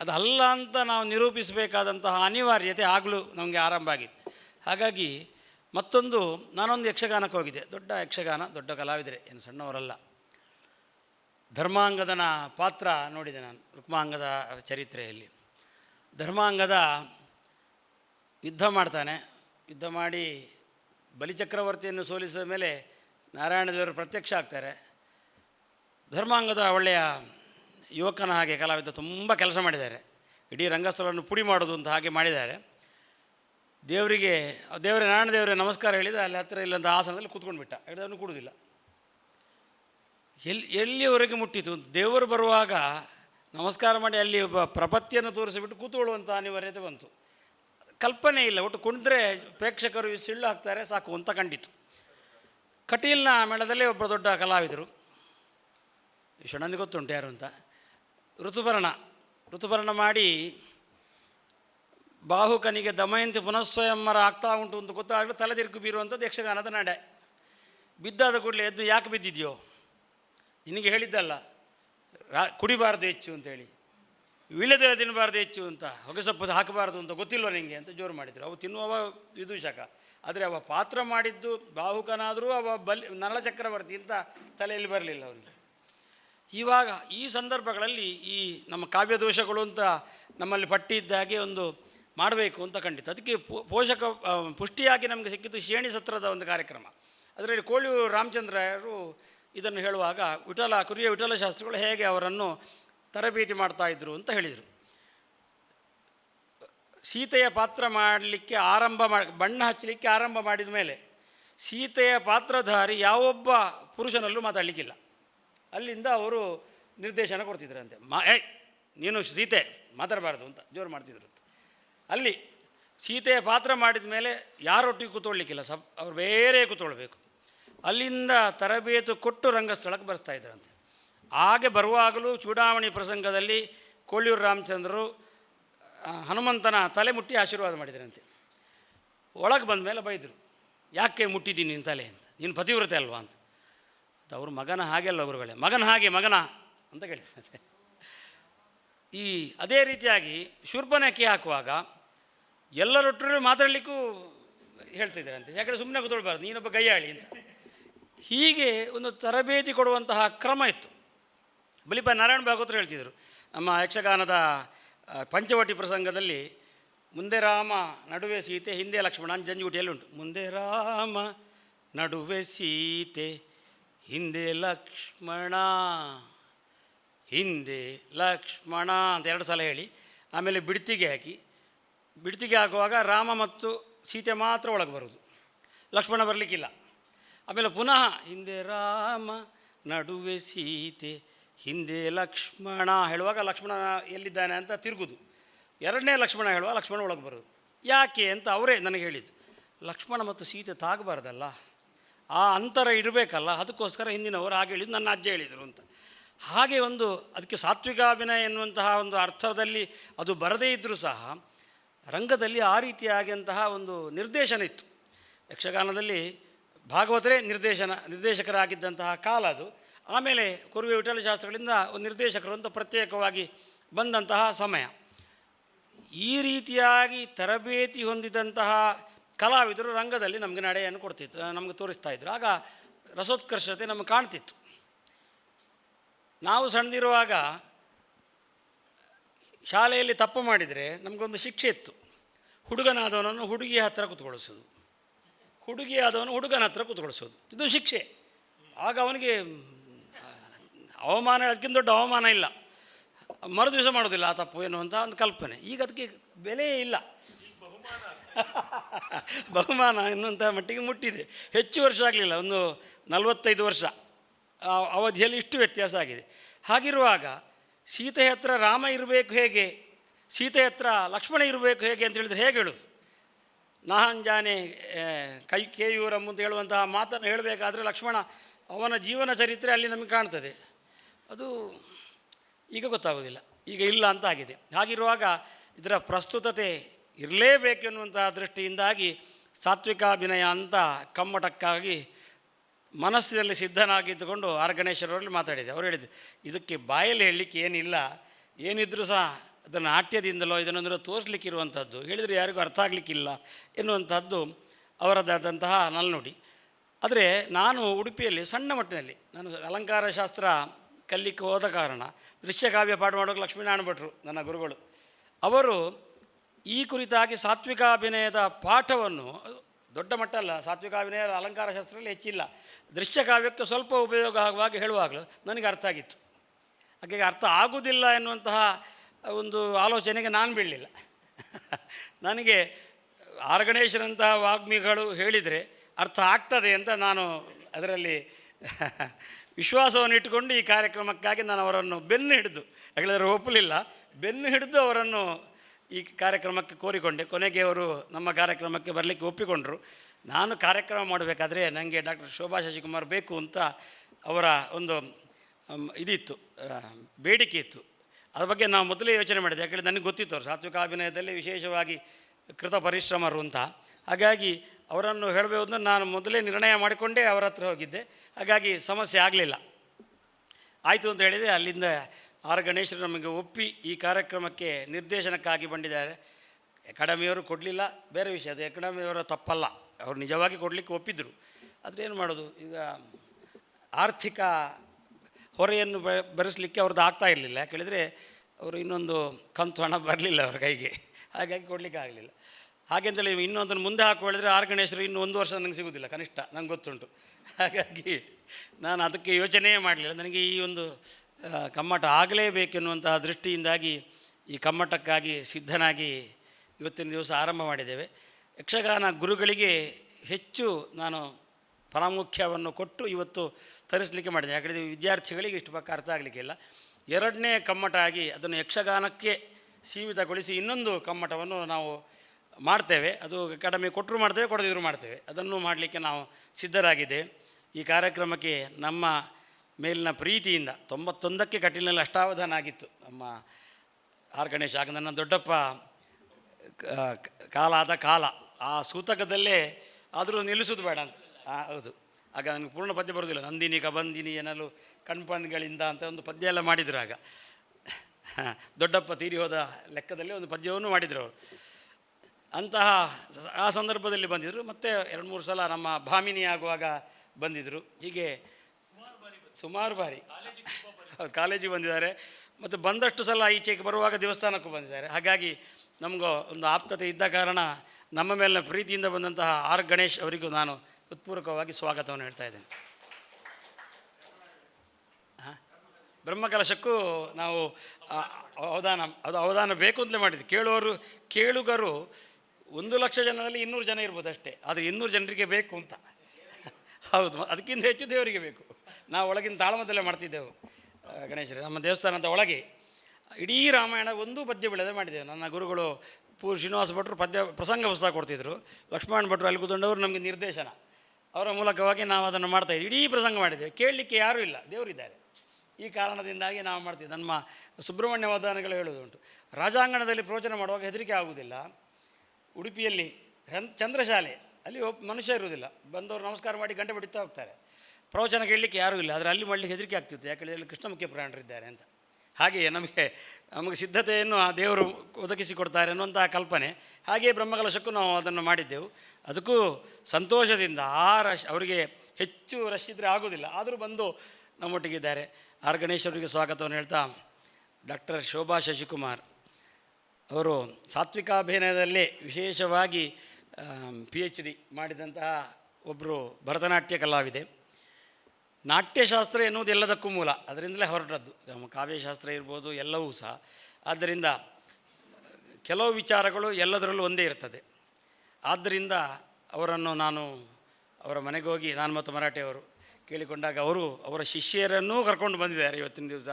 ಅದಲ್ಲ ಅಂತ ನಾವು ನಿರೂಪಿಸಬೇಕಾದಂತಹ ಅನಿವಾರ್ಯತೆ ಆಗಲೂ ನಮಗೆ ಆರಂಭ ಆಗಿತ್ತು. ಹಾಗಾಗಿ ಮತ್ತೊಂದು, ನಾನೊಂದು ಯಕ್ಷಗಾನಕ್ಕೆ ಹೋಗಿದ್ದೆ. ದೊಡ್ಡ ಯಕ್ಷಗಾನ, ದೊಡ್ಡ ಕಲಾವಿದರೆ. ಏನು ಸಣ್ಣವರಲ್ಲ. ಧರ್ಮಾಂಗದನ ಪಾತ್ರ ನೋಡಿದೆ ನಾನು, ರುಕ್ಮಾಂಗದ ಚರಿತ್ರೆಯಲ್ಲಿ. ಧರ್ಮಾಂಗದ ಯುದ್ಧ ಮಾಡ್ತಾನೆ. ಯುದ್ಧ ಮಾಡಿ ಬಲಿಚಕ್ರವರ್ತಿಯನ್ನು ಸೋಲಿಸಿದ ಮೇಲೆ ನಾರಾಯಣ ದೇವರು ಪ್ರತ್ಯಕ್ಷ ಆಗ್ತಾರೆ. ಧರ್ಮಾಂಗದ ಒಳ್ಳೆಯ ಯುವಕನ ಹಾಗೆ ಕಲಾವಿದ ತುಂಬ ಕೆಲಸ ಮಾಡಿದ್ದಾರೆ. ಇಡೀ ರಂಗಸ್ಥಳವನ್ನು ಪುಡಿ ಮಾಡೋದು ಅಂತ ಹಾಗೆ ಮಾಡಿದ್ದಾರೆ. ದೇವರಿಗೆ, ದೇವರ ನಾರಾಯಣ ದೇವರೇ ನಮಸ್ಕಾರ ಹೇಳಿದ, ಅಲ್ಲಿ ಹತ್ತಿರ ಇಲ್ಲೊಂದು ಆಸನದಲ್ಲಿ ಕೂತ್ಕೊಂಡು ಬಿಟ್ಟ. ಹಿಡಿದವನು ಕೊಡುವುದಿಲ್ಲ ಎಲ್ಲಿ ಎಲ್ಲಿಯವರೆಗೆ ಮುಟ್ಟಿತು? ದೇವರು ಬರುವಾಗ ನಮಸ್ಕಾರ ಮಾಡಿ ಅಲ್ಲಿ ಒಬ್ಬ ಪ್ರಪತ್ತಿಯನ್ನು ತೋರಿಸಿಬಿಟ್ಟು ಕೂತ್ಕೊಳ್ಳುವಂಥ ಅನಿವಾರ್ಯತೆ ಬಂತು. ಕಲ್ಪನೆ ಇಲ್ಲ, ಒಟ್ಟು ಕುಣಿದ್ರೆ ಪ್ರೇಕ್ಷಕರು ಸಿಳ್ಳು ಹಾಕ್ತಾರೆ, ಸಾಕು ಅಂತ ಕಂಡಿತು. ಕಟೀಲ್ನ ಮೇಳದಲ್ಲಿ ಒಬ್ಬ ದೊಡ್ಡ ಕಲಾವಿದರು. ಶಣನಿಗೆ ಗೊತ್ತುಂಟು ಯಾರು ಅಂತ? ಋತುಭರಣ ಋತುಭರಣ ಮಾಡಿ, ಬಾಹುಕನಿಗೆ ದಮಯಂತಿ ಪುನಃಸ್ವಯಂವರ ಆಗ್ತಾ ಉಂಟು ಅಂತ ಗೊತ್ತಾಗಲು ತಲೆ ತಿರುಗು ಬೀರುವಂಥದ್ದು ಯಕ್ಷಗಾನದ ನಡೆ. ಬಿದ್ದಾದ ಕೂಡಲೇ ಎದ್ದು ಯಾಕೆ ಬಿದ್ದಿದೆಯೋ? ನಿನಗೆ ಹೇಳಿದ್ದಲ್ಲ. ರಾ ಕುಡಿಬಾರ್ದು ಹೆಚ್ಚು ಅಂತೇಳಿ. ವೀಳ್ಯದೆಲೆ ತಿನ್ನಬಾರ್ದು ಹೆಚ್ಚು ಅಂತ ಹೊಗೆಸೊಪ್ಪು ಹಾಕಬಾರ್ದು ಅಂತ ಗೊತ್ತಿಲ್ವ ನಿಮಗೆ ಅಂತ ಜೋರು ಮಾಡಿದರು. ಅವು ತಿನ್ನುವವ ವಿದೂಷಕ ಆದರೆ ಅವ ಪಾತ್ರ ಮಾಡಿದ್ದು ಬಾಹುಕನಾದರೂ ಅವ ಬಲಿ ನರಚಕ್ರವರ್ತಿ ಅಂತ ತಲೆಯಲ್ಲಿ ಬರಲಿಲ್ಲ ಅವನಿಗೆ ಇವಾಗ ಈ ಸಂದರ್ಭಗಳಲ್ಲಿ ಈ ನಮ್ಮ ಕಾವ್ಯ ದೋಷಗಳು ಅಂತ ನಮ್ಮಲ್ಲಿ ಪಟ್ಟಿ ಇದ್ದಾಗೆ ಒಂದು ಮಾಡಬೇಕು ಅಂತ ಖಂಡಿತ ಅದಕ್ಕೆ ಪೋಷಕ ಪುಷ್ಟಿಯಾಗಿ ನಮಗೆ ಸಿಕ್ಕಿದ್ದು ಶ್ರೇಣಿ ಸತ್ರದ ಒಂದು ಕಾರ್ಯಕ್ರಮ. ಅದರಲ್ಲಿ ಕೋಳಿಯೂರು ರಾಮಚಂದ್ರರು ಇದನ್ನು ಹೇಳುವಾಗ ವಿಠಲ, ಕುರಿಯ ವಿಠಲ ಶಾಸ್ತ್ರಿಗಳು ಹೇಗೆ ಅವರನ್ನು ತರಬೇತಿ ಮಾಡ್ತಾ ಇದ್ರು ಅಂತ ಹೇಳಿದರು. ಸೀತೆಯ ಪಾತ್ರ ಮಾಡಲಿಕ್ಕೆ ಆರಂಭ ಮಾಡಿ ಬಣ್ಣ ಹಚ್ಚಲಿಕ್ಕೆ ಆರಂಭ ಮಾಡಿದ ಮೇಲೆ ಸೀತೆಯ ಪಾತ್ರಧಾರಿ ಯಾವೊಬ್ಬ ಪುರುಷನಲ್ಲೂ ಮಾತಾಡಲಿಕ್ಕಿಲ್ಲ. ಅಲ್ಲಿಂದ ಅವರು ನಿರ್ದೇಶನ ಕೊಡ್ತಿದ್ರಂತೆ. ಮಾ ಏಯ್ ನೀನು ಸೀತೆ, ಮಾತಾಡಬಾರ್ದು ಅಂತ ಜೋರು ಮಾಡ್ತಿದ್ರು. ಅಲ್ಲಿ ಸೀತೆಯ ಪಾತ್ರ ಮಾಡಿದ ಮೇಲೆ ಯಾರೊಟ್ಟಿಗೆ ಕೂತ್ಕೊಳ್ಳಿಕ್ಕಿಲ್ಲ. ಸಬ್, ಅವ್ರು ಬೇರೆ ಕೂತ್ಕೊಳ್ಬೇಕು. ಅಲ್ಲಿಂದ ತರಬೇತು ಕೊಟ್ಟು ರಂಗಸ್ಥಳಕ್ಕೆ ಬರ್ತಾ ಇದ್ರಂತೆ ಹಾಗೆ ಬರುವಾಗಲೂ ಚೂಡಾವಣಿ ಪ್ರಸಂಗದಲ್ಲಿ ಕೋಳಿಯೂರು ರಾಮಚಂದ್ರರು ಹನುಮಂತನ ತಲೆ ಮುಟ್ಟಿ ಆಶೀರ್ವಾದ ಮಾಡಿದ್ರಂತೆ. ಒಳಗೆ ಬಂದ ಮೇಲೆ ಬೈದರು, ಯಾಕೆ ಮುಟ್ಟಿದ್ದೀನಿ ನಿನ್ನ ತಲೆ ಅಂತ? ನೀನು ಪತಿವ್ರತೆ ಅಲ್ವಾ ಅಂತ? ಅವ್ರ ಮಗನ ಹಾಗೆ ಅಲ್ಲ ಅವರುಗಳೇ ಮಗನ ಹಾಗೆ, ಮಗನ ಅಂತ ಕೇಳಿದಂತೆ ಈ ಅದೇ ರೀತಿಯಾಗಿ ಶೂರ್ಪನಕ್ಕೆ ಹಾಕುವಾಗ ಎಲ್ಲರೊಟ್ಟರು ಮಾತಾಡಲಿಕ್ಕೂ ಹೇಳ್ತಿದ್ದಾರಂತೆ ಯಾಕಂದರೆ ಸುಮ್ಮನೆ ಕೂತ್ಕೊಳ್ಬಾರ್ದು, ನೀನೊಬ್ಬ ಗೈಯಾಳಿ ಅಂತ. ಹೀಗೆ ಒಂದು ತರಬೇತಿ ಕೊಡುವಂತಹ ಕ್ರಮ ಇತ್ತು. ಬಲಿಪ ನಾರಾಯಣ ಭಾಗವತರು ಹೇಳ್ತಿದ್ದರು ನಮ್ಮ ಯಕ್ಷಗಾನದ ಪಂಚವಟಿ ಪ್ರಸಂಗದಲ್ಲಿ ಮುಂದೆ ರಾಮ, ನಡುವೆ ಸೀತೆ, ಹಿಂದೆ ಲಕ್ಷ್ಮಣ ಜಂಜುಗುಟಿಯಲ್ಲಿ ಉಂಟು. ಮುಂದೆ ರಾಮ, ನಡುವೆ ಸೀತೆ, ಹಿಂದೆ ಲಕ್ಷ್ಮಣ ಹಿಂದೆ ಲಕ್ಷ್ಮಣ ಅಂತ ಎರಡು ಸಲ ಹೇಳಿ, ಆಮೇಲೆ ಬಿಡ್ತಿಗೆ ಹಾಕಿ. ಬಿಡ್ತಿಗೆ ಹಾಕುವಾಗ ರಾಮ ಮತ್ತು ಸೀತೆ ಮಾತ್ರ ಒಳಗೆ ಬರೋದು ಲಕ್ಷ್ಮಣ ಬರಲಿಕ್ಕಿಲ್ಲ. ಆಮೇಲೆ ಪುನಃ ಹಿಂದೆ ರಾಮ, ನಡುವೆ ಸೀತೆ, ಹಿಂದೆ ಲಕ್ಷ್ಮಣ ಹೇಳುವಾಗ ಲಕ್ಷ್ಮಣ ಎಲ್ಲಿದ್ದಾನೆ ಅಂತ ತಿರುಗುದು. ಎರಡನೇ ಲಕ್ಷ್ಮಣ ಹೇಳುವ ಲಕ್ಷ್ಮಣ ಒಳಗೆ ಬರೋದು. ಯಾಕೆ ಅಂತ ಅವರೇ ನನಗೆ ಹೇಳಿದ್ದು. ಲಕ್ಷ್ಮಣ ಮತ್ತು ಸೀತೆ ತಾಗಬಾರ್ದಲ್ಲ. ಆ ಅಂತರ ಇಡಬೇಕಲ್ಲ ಅದಕ್ಕೋಸ್ಕರ ಹಿಂದಿನವರು ಹಾಗೆ ಹೇಳಿದ್ದು, ನನ್ನ ಅಜ್ಜ ಹೇಳಿದರು ಅಂತ. ಹಾಗೆ ಒಂದು ಅದಕ್ಕೆ ಸಾತ್ವಿಕಾಭಿನಯ ಎನ್ನುವಂತಹ ಒಂದು ಅರ್ಥದಲ್ಲಿ ಅದು ಬರದೇ ಇದ್ದರೂ ಸಹ ರಂಗದಲ್ಲಿ ಆ ರೀತಿಯಾಗಿಂತಹ ಒಂದು ನಿರ್ದೇಶನ ಇತ್ತು. ಯಕ್ಷಗಾನದಲ್ಲಿ ಭಾಗವತರೇ ನಿರ್ದೇಶನ, ನಿರ್ದೇಶಕರಾಗಿದ್ದಂತಹ ಕಾಲ ಅದು. ಆಮೇಲೆ ಕುರುವೆ ವಿಠಲ ಶಾಸ್ತ್ರಗಳಿಂದ ಒಂದು ನಿರ್ದೇಶಕರು ಅಂತ ಪ್ರತ್ಯೇಕವಾಗಿ ಬಂದಂತಹ ಸಮಯ. ಈ ರೀತಿಯಾಗಿ ತರಬೇತಿ ಹೊಂದಿದಂತಹ ಕಲಾವಿದರು ರಂಗದಲ್ಲಿ ನಮಗೆ ನಡೆಯನ್ನು ಕೊಡ್ತಿತ್ತು, ನಮಗೆ ತೋರಿಸ್ತಾ ಇದ್ರು. ಆಗ ರಸೋತ್ಕರ್ಷತೆ ನಮಗೆ ಕಾಣ್ತಿತ್ತು. ನಾವು ಸಣ್ಣದಿರುವಾಗ ಶಾಲೆಯಲ್ಲಿ ತಪ್ಪು ಮಾಡಿದರೆ ನಮಗೊಂದು ಶಿಕ್ಷೆ ಇತ್ತು. ಹುಡುಗನಾದವನನ್ನು ಹುಡುಗಿಯ ಹತ್ತಿರ ಕೂತ್ಕೊಳಿಸೋದು ಹುಡುಗಿಯಾದವನು ಹುಡುಗನ ಹತ್ರ ಕೂತ್ಕೊಳಿಸೋದು. ಇದು ಶಿಕ್ಷೆ. ಆಗ ಅವನಿಗೆ, ಅವಮಾನ ಅದಕ್ಕಿಂತ ದೊಡ್ಡ ಅವಮಾನ ಇಲ್ಲ. ಮರು ದಿವಸ ಮಾಡೋದಿಲ್ಲ, ಆ ತಪ್ಪು ಎನ್ನುವಂಥ ಒಂದು ಕಲ್ಪನೆ. ಈಗ ಅದಕ್ಕೆ ಬೆಲೆಯೇ ಇಲ್ಲ. [LAUGHS] ಬಹುಮಾನ ಎನ್ನುವಂಥ ಮಟ್ಟಿಗೆ ಮುಟ್ಟಿದೆ. ಹೆಚ್ಚು ವರ್ಷ ಆಗಲಿಲ್ಲ, ಒಂದು ನಲವತ್ತೈದು ವರ್ಷ. ಅವಧಿಯಲ್ಲಿ ಇಷ್ಟು ವ್ಯತ್ಯಾಸ ಆಗಿದೆ. ಹಾಗಿರುವಾಗ ಸೀತೆ ಹತ್ರ ರಾಮ ಇರಬೇಕು ಹೇಗೆ? ಸೀತೆ ಹತ್ರ ಲಕ್ಷ್ಮಣ ಇರಬೇಕು ಹೇಗೆ ಅಂತ ಹೇಳಿದ್ರೆ ಹೇಗೆ ಹೇಳು ನಾಹಂಜಾನೆ ಕೈ ಕೇಯೂರಂ ಅಂತ ಹೇಳುವಂತಹ ಮಾತನ್ನು ಹೇಳಬೇಕಾದ್ರೆ ಲಕ್ಷ್ಮಣ, ಅವನ ಜೀವನ ಚರಿತ್ರೆ ಅಲ್ಲಿ ನಮಗೆ ಕಾಣ್ತದೆ. ಅದು ಈಗ ಗೊತ್ತಾಗೋದಿಲ್ಲ. ಈಗ ಇಲ್ಲ ಅಂತ ಆಗಿದೆ. ಹಾಗಿರುವಾಗ ಇದರ ಪ್ರಸ್ತುತತೆ ಇರಲೇಬೇಕೆನ್ನುವಂತಹ ದೃಷ್ಟಿಯಿಂದಾಗಿ ಸಾತ್ವಿಕಾಭಿನಯ ಅಂತ ಕಮ್ಮಟಕ್ಕಾಗಿ ಮನಸ್ಸಿನಲ್ಲಿ ಸಿದ್ಧನಾಗಿದ್ದುಕೊಂಡು ಆರ್ ಗಣೇಶ್ವರರಲ್ಲಿ ಮಾತಾಡಿದೆ. ಅವರು ಹೇಳಿದ್ದು ಇದಕ್ಕೆ ಬಾಯಲ್ಲಿ ಹೇಳಲಿಕ್ಕೆ ಏನಿಲ್ಲ, ಏನಿದ್ರೂ ಸಹ ಅದನ್ನು ನಾಟ್ಯದಿಂದಲೋ ಇದನ್ನೊಂದರ ತೋರಿಸ್ಲಿಕ್ಕೆ ಇರುವಂಥದ್ದು ಹೇಳಿದರೆ ಯಾರಿಗೂ ಅರ್ಥ ಆಗಲಿಕ್ಕಿಲ್ಲ ಎನ್ನುವಂಥದ್ದು ಅವರದಾದಂತಹ ನಲ್ನುಡಿ. ಆದರೆ ನಾನು ಉಡುಪಿಯಲ್ಲಿ ಸಣ್ಣ ಮಟ್ಟಿನಲ್ಲಿ, ನಾನು ಅಲಂಕಾರ ಶಾಸ್ತ್ರ ಕಲಿಕ್ಕೆ ಹೋದ ಕಾರಣ, ದೃಶ್ಯಕಾವ್ಯ ಪಾಠ ಮಾಡೋಕೆ ಲಕ್ಷ್ಮೀನಾರಾಯಣ ಭಟ್ರು ನನ್ನ ಗುರುಗಳು, ಅವರು ಈ ಕುರಿತಾಗಿ ಸಾತ್ವಿಕಾಭಿನಯದ ಪಾಠವನ್ನು ಅದು ದೊಡ್ಡ ಮಟ್ಟ ಅಲ್ಲ ಸಾತ್ವಿಕಾಭಿನಯ ಅಲಂಕಾರ ಶಾಸ್ತ್ರದಲ್ಲಿ ಹೆಚ್ಚಿಲ್ಲ, ದೃಶ್ಯಕಾವ್ಯಕ್ಕೆ ಸ್ವಲ್ಪ ಉಪಯೋಗ ಆಗುವಾಗ ಹೇಳುವಾಗಲೂ ನನಗೆ ಅರ್ಥ ಆಗಿತ್ತು. ಹಾಗೆ ಅರ್ಥ ಆಗುವುದಿಲ್ಲ ಎನ್ನುವಂತಹ ಒಂದು ಆಲೋಚನೆಗೆ ನಾನು ಬೀಳಲಿಲ್ಲ. ನನಗೆ ಆರ್ ವಾಗ್ಮಿಗಳು ಹೇಳಿದರೆ ಅರ್ಥ ಆಗ್ತದೆ ಅಂತ ನಾನು ಅದರಲ್ಲಿ ವಿಶ್ವಾಸವನ್ನು ಇಟ್ಟುಕೊಂಡು ಈ ಕಾರ್ಯಕ್ರಮಕ್ಕಾಗಿ ನಾನು ಅವರನ್ನು ಬೆನ್ನು ಹಿಡಿದು ಹೇಳಿದರೆ ಒಪ್ಪಲಿಲ್ಲ, ಬೆನ್ನು ಹಿಡಿದು ಅವರನ್ನು ಈ ಕಾರ್ಯಕ್ರಮಕ್ಕೆ ಕೋರಿಕೊಂಡೆ. ಕೊನೆಗೆ ಅವರು ನಮ್ಮ ಕಾರ್ಯಕ್ರಮಕ್ಕೆ ಬರಲಿಕ್ಕೆ ಒಪ್ಪಿಕೊಂಡರು. ನಾನು ಕಾರ್ಯಕ್ರಮ ಮಾಡಬೇಕಾದ್ರೆ ನನಗೆ ಡಾಕ್ಟರ್ ಶೋಭಾ ಶಶಿಕುಮಾರ್ ಬೇಕು ಅಂತ ಅವರ ಒಂದು ಇದಿತ್ತು ಬೇಡಿಕೆ ಇತ್ತು. ಅದ್ರ ಬಗ್ಗೆ ನಾವು ಮೊದಲೇ ಯೋಚನೆ ಮಾಡಿದೆ ಯಾಕಂದರೆ ನನಗೆ ಗೊತ್ತಿತ್ತು ಅವರು ಸಾತ್ವಿಕ ಅಭಿನಯದಲ್ಲಿ ವಿಶೇಷವಾಗಿ ಕೃತ ಪರಿಶ್ರಮರು ಅಂತ. ಹಾಗಾಗಿ ಅವರನ್ನು ಹೇಳಬಹುದು ನಾನು ಮೊದಲೇ ನಿರ್ಣಯ ಮಾಡಿಕೊಂಡೇ ಅವರ ಹತ್ರ ಹೋಗಿದ್ದೆ. ಹಾಗಾಗಿ ಸಮಸ್ಯೆ ಆಗಲಿಲ್ಲ. ಆಯಿತು ಅಂತ ಹೇಳಿದೆ. ಅಲ್ಲಿಂದ ಆರ್ ಗಣೇಶರು ನಮಗೆ ಒಪ್ಪಿ ಈ ಕಾರ್ಯಕ್ರಮಕ್ಕೆ ನಿರ್ದೇಶನಕ್ಕಾಗಿ ಬಂದಿದ್ದಾರೆ. ಅಕಾಡೆಮಿಯವರು ಕೊಡಲಿಲ್ಲ. ಬೇರೆ ವಿಷಯ, ಅದು ಅಕಾಡೆಮಿಯವರ ತಪ್ಪಲ್ಲ. ಅವರು ನಿಜವಾಗಿ ಕೊಡಲಿಕ್ಕೆ ಒಪ್ಪಿದ್ದರು ಆದರೆ ಏನು ಮಾಡೋದು? ಈಗ ಆರ್ಥಿಕ ಹೊರೆಯನ್ನು ಬೆರೆಸಲಿಕ್ಕೆ ಅವ್ರದ್ದು ಆಗ್ತಾ ಇರಲಿಲ್ಲ. ಯಾಕೆ ಹೇಳಿದರೆ ಅವರು ಇನ್ನೊಂದು ಕಂತು ಹಣ ಬರಲಿಲ್ಲ ಅವ್ರ ಕೈಗೆ. ಹಾಗಾಗಿ ಕೊಡಲಿಕ್ಕೆ ಆಗಲಿಲ್ಲ. ಹಾಗೆಂತೇಳಿ ಇನ್ನೊಂದನ್ನು ಮುಂದೆ ಹಾಕಿ ಹೇಳಿದ್ರೆ ಆರ್ ಗಣೇಶರು ಇನ್ನು ಒಂದು ವರ್ಷ ನನಗೆ ಸಿಗೋದಿಲ್ಲ, ಕನಿಷ್ಠ. ನಂಗೆ ಗೊತ್ತುಂಟು. ಹಾಗಾಗಿ ನಾನು ಅದಕ್ಕೆ ಯೋಚನೆಯೇ ಮಾಡಲಿಲ್ಲ. ನನಗೆ ಈ ಒಂದು ಕಮ್ಮಟ ಆಗಲೇಬೇಕೆನ್ನುವಂತಹ ದೃಷ್ಟಿಯಿಂದಾಗಿ ಈ ಕಮ್ಮಟಕ್ಕಾಗಿ ಸಿದ್ಧನಾಗಿ ಇವತ್ತಿನ ದಿವಸ ಆರಂಭ ಮಾಡಿದ್ದೇವೆ. ಯಕ್ಷಗಾನ ಗುರುಗಳಿಗೆ ಹೆಚ್ಚು ನಾನು ಪ್ರಾಮುಖ್ಯವನ್ನು ಕೊಟ್ಟು ಇವತ್ತು ತರಿಸಲಿಕ್ಕೆ ಮಾಡಿದೆ. ಯಾಕಂದರೆ ವಿದ್ಯಾರ್ಥಿಗಳಿಗೆ ಇಷ್ಟು ಪಕ್ಕ ಅರ್ಥ ಆಗಲಿಕ್ಕಿಲ್ಲ ಎರಡನೇ ಕಮ್ಮಟ ಆಗಿ ಅದನ್ನು ಯಕ್ಷಗಾನಕ್ಕೆ ಸೀಮಿತಗೊಳಿಸಿ ಇನ್ನೊಂದು ಕಮ್ಮಟವನ್ನು ನಾವು ಮಾಡ್ತೇವೆ. ಅದು ಅಕಾಡೆಮಿ ಕೊಟ್ಟರು ಮಾಡ್ತೇವೆ, ಕೊಡದಿದ್ರು ಮಾಡ್ತೇವೆ. ಅದನ್ನು ಮಾಡಲಿಕ್ಕೆ ನಾವು ಸಿದ್ಧರಾಗಿದೆ ಈ ಕಾರ್ಯಕ್ರಮಕ್ಕೆ ನಮ್ಮ ಮೇಲಿನ ಪ್ರೀತಿಯಿಂದ ತೊಂಬತ್ತೊಂದಕ್ಕೆ ಕಟೀಲಿನಲ್ಲಿ ಅಷ್ಟಾವಧಾನ ಆಗಿತ್ತು. ನಮ್ಮ ಆರ್ ಗಣೇಶ್, ಆಗ ನನ್ನ ದೊಡ್ಡಪ್ಪ ಕಾಲ ಆದ ಕಾಲ. ಆ ಸೂತಕದಲ್ಲೇ ಆದರೂ ನಿಲ್ಲಿಸೋದು ಬೇಡ ಅಂತ. ಹೌದು. ಆಗ ನನಗೆ ಪೂರ್ಣ ಪದ್ಯ ಬರೋದಿಲ್ಲ ನಂದಿನಿ ಕಬಂದಿನಿ ಏನಲು ಕಣ್ಪಣ್ಗಳಿಂದ ಅಂತ ಒಂದು ಪದ್ಯ ಎಲ್ಲ ಮಾಡಿದರು ಆಗ. ದೊಡ್ಡಪ್ಪ ತೀರಿ ಹೋದ ಲೆಕ್ಕದಲ್ಲಿ ಒಂದು ಪದ್ಯವನ್ನು ಮಾಡಿದರು ಅವರು. ಅಂತಹ ಆ ಸಂದರ್ಭದಲ್ಲಿ ಬಂದಿದ್ದರು ಮತ್ತು ಎರಡು ಮೂರು ಸಲ ನಮ್ಮ ಭಾಮಿನಿ ಆಗುವಾಗ ಬಂದಿದ್ದರು ಹೀಗೆ ಸುಮಾರು ಬಾರಿ. ಕಾಲೇಜಿಗೆ ಬಂದಿದ್ದಾರೆ. ಮತ್ತು ಬಂದಷ್ಟು ಸಲ ಈಚೆಗೆ ಬರುವಾಗ ದೇವಸ್ಥಾನಕ್ಕೂ ಬಂದಿದ್ದಾರೆ. ಹಾಗಾಗಿ ನಮಗೂ ಒಂದು ಆಪ್ತತೆ ಇದ್ದ ಕಾರಣ ನಮ್ಮ ಮೇಲಿನ ಪ್ರೀತಿಯಿಂದ ಬಂದಂತಹ ಆರ್ ಗಣೇಶ್ ಅವರಿಗೂ ನಾನು ಹೃತ್ಪೂರ್ವಕವಾಗಿ ಸ್ವಾಗತವನ್ನು ಹೇಳ್ತಾ ಇದ್ದೇನೆ? ಬ್ರಹ್ಮಕಲಶಕ್ಕೂ ನಾವು ಅವಧಾನ, ಅದು ಅವಧಾನ ಬೇಕು ಅಂತಲೇ ಮಾಡಿದ್ವಿ. ಕೇಳುವರು ಕೇಳುಗರು ಒಂದು ಲಕ್ಷ ಜನರಲ್ಲಿ ಇನ್ನೂರು ಜನ ಇರ್ಬೋದು ಅಷ್ಟೇ. ಆದರೆ ಇನ್ನೂರು ಜನರಿಗೆ ಬೇಕು ಅಂತ. ಹೌದು, ಅದಕ್ಕಿಂತ ಹೆಚ್ಚು ದೇವರಿಗೆ ಬೇಕು. ನಾವು ಒಳಗಿನ ತಾಳಮದ್ದಲ್ಲೇ ಮಾಡ್ತಿದ್ದೆವು ಗಣೇಶರು ಗಣೇಶರೇ. ನಮ್ಮ ದೇವಸ್ಥಾನದ ಒಳಗೆ ಇಡೀ ರಾಮಾಯಣ ಒಂದು ಪದ್ಯ ಬೆಳೆದೇ ಮಾಡಿದ್ದೆವು. ನನ್ನ ಗುರುಗಳು ಪೂರ್ ಶ್ರೀನಿವಾಸ ಭಟ್ರು ಪದ್ಯ ಪ್ರಸಂಗ ಪುಸ್ತಕ ಕೊಡ್ತಿದ್ರು. ಲಕ್ಷ್ಮಣ ಭಟ್ರು ಅಲ್ಲಿ ಕೂತ್ಕೊಂಡವರು ನಮಗೆ ನಿರ್ದೇಶನ. ಅವರ ಮೂಲಕವಾಗಿ ನಾವು ಅದನ್ನು ಮಾಡ್ತಾಯಿದ್ವಿ ಇಡೀ ಪ್ರಸಂಗ ಮಾಡಿದ್ದೇವೆ. ಕೇಳಲಿಕ್ಕೆ ಯಾರೂ ಇಲ್ಲ. ದೇವರಿದ್ದಾರೆ. ಈ ಕಾರಣದಿಂದಾಗಿ ನಾವು ಮಾಡ್ತೀವಿ. ನಮ್ಮ ಸುಬ್ರಹ್ಮಣ್ಯ ವದಾನಗಳು ಹೇಳೋದುಂಟು ರಾಜಾಂಗಣದಲ್ಲಿ ಪ್ರವಚನ ಮಾಡುವಾಗ ಹೆದರಿಕೆ ಆಗುವುದಿಲ್ಲ. ಉಡುಪಿಯಲ್ಲಿ ಚಂದ್- ಚಂದ್ರಶಾಲೆ, ಅಲ್ಲಿ ಒಬ್ಬ ಮನುಷ್ಯ ಇರುವುದಿಲ್ಲ. ಬಂದವರು ನಮಸ್ಕಾರ ಮಾಡಿ ಗಂಟೆ ಬಿಡುತ್ತಾ ಹೋಗ್ತಾರೆ. ಪ್ರವಚನ ಕೇಳಲಿಕ್ಕೆ ಯಾರೂ ಇಲ್ಲ. ಆದರೆ ಅಲ್ಲಿ ಮಾಡಲಿಕ್ಕೆ ಹೆದರಿಕೆ ಆಗ್ತಿತ್ತು. ಯಾಕಂದರೆ ಅಲ್ಲಿ ಕೃಷ್ಣಮುಖ್ಯ ಪ್ರಾಣರಿದ್ದಾರೆ ಅಂತ. ಹಾಗೆಯೇ ನಮಗೆ ನಮಗೆ ಸಿದ್ಧತೆಯನ್ನು ಆ ದೇವರು ಒದಗಿಸಿಕೊಡ್ತಾರೆ ಅನ್ನುವಂತಹ ಕಲ್ಪನೆ. ಹಾಗೆಯೇ ಬ್ರಹ್ಮಕಲಶಕ್ಕೂ ನಾವು ಅದನ್ನು ಮಾಡಿದ್ದೆವು. ಅದಕ್ಕೂ ಸಂತೋಷದಿಂದ ಆ ರಶ್ ಅವರಿಗೆ ಹೆಚ್ಚು ರಶ್ ಇದ್ದರೆ ಆಗೋದಿಲ್ಲ. ಆದರೂ ಬಂದು ನಮ್ಮೊಟ್ಟಿಗಿದ್ದಾರೆ. ಆರ್ ಗಣೇಶ್ ಅವರಿಗೆ ಸ್ವಾಗತವನ್ನು ಹೇಳ್ತಾ ಡಾಕ್ಟರ್ ಶೋಭಾ ಶಶಿಕುಮಾರ್ ಅವರು ಸಾತ್ವಿಕಾಭಿನಯದಲ್ಲೇ ವಿಶೇಷವಾಗಿ ಪಿ ಎಚ್ ಡಿ ಮಾಡಿದಂತಹ ಒಬ್ಬರು ಭರತನಾಟ್ಯ ಕಲಾವಿದೆ. ನಾಟ್ಯಶಾಸ್ತ್ರ ಎನ್ನುವುದು ಎಲ್ಲದಕ್ಕೂ ಮೂಲ. ಅದರಿಂದಲೇ ಹೊರಟದ್ದು. ನಮ್ಮ ಕಾವ್ಯಶಾಸ್ತ್ರ ಇರ್ಬೋದು ಎಲ್ಲವೂ ಸಹ. ಆದ್ದರಿಂದ ಕೆಲವು ವಿಚಾರಗಳು ಎಲ್ಲದರಲ್ಲೂ ಒಂದೇ ಇರ್ತದೆ. ಆದ್ದರಿಂದ ಅವರನ್ನು ನಾನು ಅವರ ಮನೆಗೆ ಹೋಗಿ ನಾನು ಮತ್ತು ಮರಾಠಿಯವರು ಕೇಳಿಕೊಂಡಾಗ ಅವರು ಅವರ ಶಿಷ್ಯರನ್ನೂ ಕರ್ಕೊಂಡು ಬಂದಿದ್ದಾರೆ ಇವತ್ತಿನ ದಿವಸ.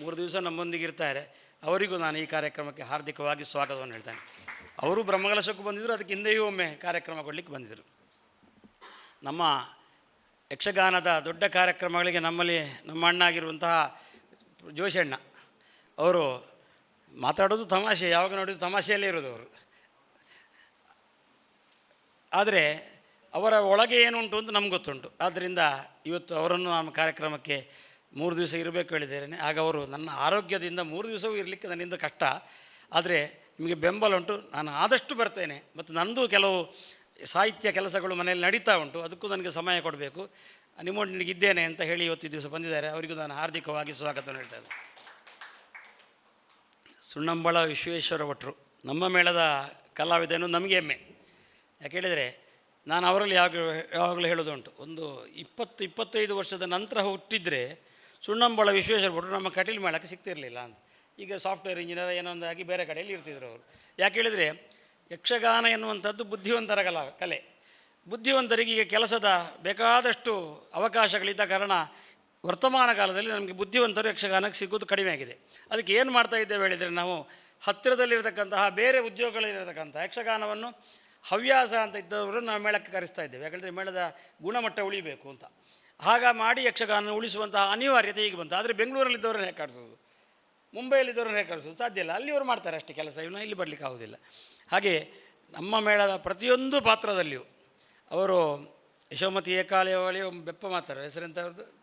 ಮೂರು ದಿವಸ ನಮ್ಮೊಂದಿಗೆ ಇರ್ತಾರೆ. ಅವರಿಗೂ ನಾನು ಈ ಕಾರ್ಯಕ್ರಮಕ್ಕೆ ಹಾರ್ದಿಕವಾಗಿ ಸ್ವಾಗತವನ್ನು ಹೇಳ್ತೇನೆ. ಅವರು ಬ್ರಹ್ಮಕಲಶಕ್ಕೂ ಬಂದಿದ್ದರು, ಅದಕ್ಕೆ ಹಿಂದೆಯೂ ಒಮ್ಮೆ ಕಾರ್ಯಕ್ರಮ ಕೊಡಲಿಕ್ಕೆ ಬಂದಿದ್ದರು. ನಮ್ಮ ಯಕ್ಷಗಾನದ ದೊಡ್ಡ ಕಾರ್ಯಕ್ರಮಗಳಿಗೆ ನಮ್ಮಲ್ಲಿ ನಮ್ಮ ಅಣ್ಣ ಆಗಿರುವಂತಹ ಜೋಶಣ್ಣ, ಅವರು ಮಾತಾಡೋದು ತಮಾಷೆ, ಯಾವಾಗ ನೋಡಿದ್ರು ತಮಾಷೆಯಲ್ಲೇ ಇರೋದು ಅವರು. ಆದರೆ ಅವರ ಒಳಗೆ ಏನುಂಟು ಅಂತ ನಮ್ಗೆ ಗೊತ್ತುಂಟು. ಆದ್ದರಿಂದ ಇವತ್ತು ಅವರನ್ನು ನಮ್ಮ ಕಾರ್ಯಕ್ರಮಕ್ಕೆ ಮೂರು ದಿವಸ ಇರಬೇಕು ಹೇಳಿದ್ದೇನೆ. ಆಗ ಅವರು ನನ್ನ ಆರೋಗ್ಯದಿಂದ ಮೂರು ದಿವಸವೂ ಇರಲಿಕ್ಕೆ ನನ್ನಿಂದ ಕಷ್ಟ. ಆದರೆ ನಿಮಗೆ ಬೆಂಬಲ ಉಂಟು. ನಾನು ಆದಷ್ಟು ಬರ್ತೇನೆ. ಮತ್ತು ನಂದು ಕೆಲವು ಸಾಹಿತ್ಯ ಕೆಲಸಗಳು ಮನೆಯಲ್ಲಿ ನಡೀತಾ ಉಂಟು. ಅದಕ್ಕೂ ನನಗೆ ಸಮಯ ಕೊಡಬೇಕು. ನಿಮ್ಮೊಂದಿಗೆ ಇದ್ದೇನೆ ಅಂತ ಹೇಳಿ ಇವತ್ತು ದಿವಸ ಬಂದಿದ್ದಾರೆ. ಅವರಿಗೂ ನಾನು ಹಾರ್ದಿಕವಾಗಿ ಸ್ವಾಗತವನ್ನು ಹೇಳ್ತಾ ಇದ್ದೇನೆ. ಸುಣ್ಣಂಬಳ ವಿಶ್ವೇಶ್ವರ ಭಟ್ರು ನಮ್ಮ ಮೇಳದ ಕಲಾವಿದನು ನಮಗೆ ಹೆಮ್ಮೆ ಯಾಕೆ ಹೇಳಿದರೆ ನಾನು ಅವರಲ್ಲಿ ಯಾವಾಗ ಯಾವಾಗಲೂ ಹೇಳೋದುಂಟು ಒಂದು ಇಪ್ಪತ್ತು, ಇಪ್ಪತ್ತೈದು ವರ್ಷದ ನಂತರ ಹುಟ್ಟಿದರೆ ಸುಣ್ಣಂಬಳ ವಿಶ್ವೇಶ್ವರ ಭಟ್ರು ನಮ್ಮ ಕಟೀಲ್ ಮೇಳಕ್ಕೆ ಸಿಗ್ತಿರಲಿಲ್ಲ ಅಂತ. ಈಗ ಸಾಫ್ಟ್ವೇರ್ ಇಂಜಿನಿಯರ್ ಏನೋ ಒಂದಾಗಿ ಬೇರೆ ಕಡೆಯಲ್ಲಿ ಇರ್ತಿದ್ರು ಅವರು. ಯಾಕೆ ಹೇಳಿದರೆ ಯಕ್ಷಗಾನ ಎನ್ನುವಂಥದ್ದು ಬುದ್ಧಿವಂತರ ಕಲಾ, ಕಲೆ. ಬುದ್ಧಿವಂತರಿಗೆ ಈಗ ಕೆಲಸದ ಬೇಕಾದಷ್ಟು ಅವಕಾಶಗಳಿದ್ದ ಕಾರಣ ವರ್ತಮಾನ ಕಾಲದಲ್ಲಿ ನಮಗೆ ಬುದ್ಧಿವಂತರು ಯಕ್ಷಗಾನಕ್ಕೆ ಸಿಗೋದು ಕಡಿಮೆ ಆಗಿದೆ. ಅದಕ್ಕೆ ಏನು ಮಾಡ್ತಾ ಇದ್ದೇವೆ ಹೇಳಿದರೆ ನಾವು ಹತ್ತಿರದಲ್ಲಿರತಕ್ಕಂತಹ ಬೇರೆ ಉದ್ಯೋಗಗಳಿರತಕ್ಕಂಥ ಯಕ್ಷಗಾನವನ್ನು ಹವ್ಯಾಸ ಅಂತ ಇದ್ದವರು ನಾವು ಮೇಳಕ್ಕೆ ಕರೆಸ್ತಾ ಇದ್ದೇವೆ. ಯಾಕಂದರೆ ಮೇಳದ ಗುಣಮಟ್ಟ ಉಳಿಬೇಕು ಅಂತ. ಆಗ ಮಾಡಿ ಯಕ್ಷಗಾನ ಉಳಿಸುವಂತಹ ಅನಿವಾರ್ಯತೆ ಈಗ ಬಂತು. ಆದರೆ ಬೆಂಗಳೂರಲ್ಲಿದ್ದವ್ರನ್ನ ಹೇಗೆ ಕಾಡಿಸೋದು ಮುಂಬೈಯಲ್ಲಿದ್ದವ್ರನ್ನ ಹೇಗೆ ಕಾಡಿಸೋದು ಸಾಧ್ಯ ಇಲ್ಲ. ಅಲ್ಲಿ ಅವರು ಮಾಡ್ತಾರೆ ಅಷ್ಟೇ ಕೆಲಸ. ಇವನು ಇಲ್ಲಿ ಬರಲಿಕ್ಕೆ ಆಗೋದಿಲ್ಲ. ಹಾಗೆ ನಮ್ಮ ಮೇಳದ ಪ್ರತಿಯೊಂದು ಪಾತ್ರದಲ್ಲಿಯೂ ಅವರು ಯಶೋಮತಿ ಏಕಾಲಯವಳಿ ಬೆಪ್ಪ ಮಾತಾರೆ ಹೆಸರೆಂತ ಅವ್ರದ್ದು